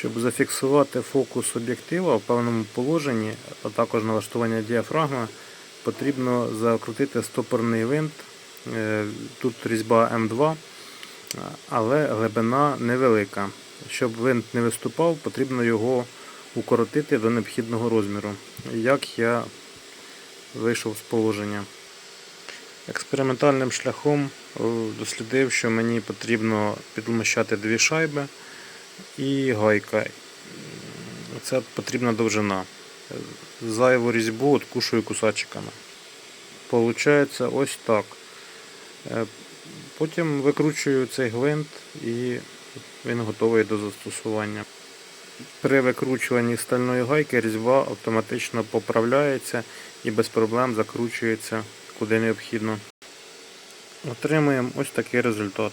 Щоб зафіксувати фокус об'єктива в певному положенні, а також налаштування діафрагми, потрібно закрутити стопорний винт. Е, Тут різьба М2, але глибина невелика. Щоб винт не виступав, потрібно його укоротити до необхідного розміру. Як я вийшов з положення. Експериментальним шляхом е, дослідив, що мені потрібно підлмощати дві шайби і гайка. Це потрібна довжина. Зайву різьбу откушую кусачиками. Получається ось так. Е, Потім викручую цей гвинт і він готовий до застосування. При викручуванні стальної гайки різьба автоматично поправляється і без проблем закручується куди необхідно. Отримуємо ось такий результат.